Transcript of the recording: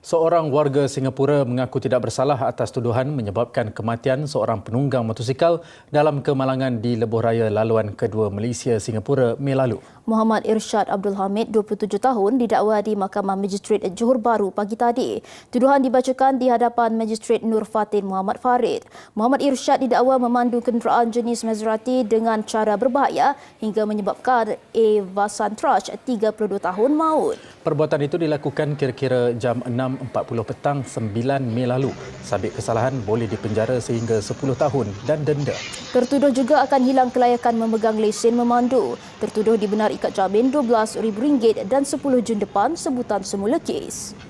Seorang warga Singapura mengaku tidak bersalah atas tuduhan menyebabkan kematian seorang penunggang motosikal dalam kemalangan di lebuh raya laluan kedua Malaysia Singapura Mei lalu. Muhammad Irsyad Abdul Hamid, 27 tahun, didakwa di Mahkamah Magistrate Johor Bahru pagi tadi. Tuduhan dibacakan di hadapan Magistrate Nur Fatin Muhammad Farid. Muhammad Irsyad didakwa memandu kenderaan jenis Maserati dengan cara berbahaya hingga menyebabkan Eva Santrach, 32 tahun, maut. Perbuatan itu dilakukan kira-kira jam 6.40 petang 9 Mei lalu. Sabit kesalahan boleh dipenjara sehingga 10 tahun dan denda. Tertuduh juga akan hilang kelayakan memegang lesen memandu. Tertuduh dibenar ikat jamin RM12,000 dan 10 Jun depan sebutan semula kes.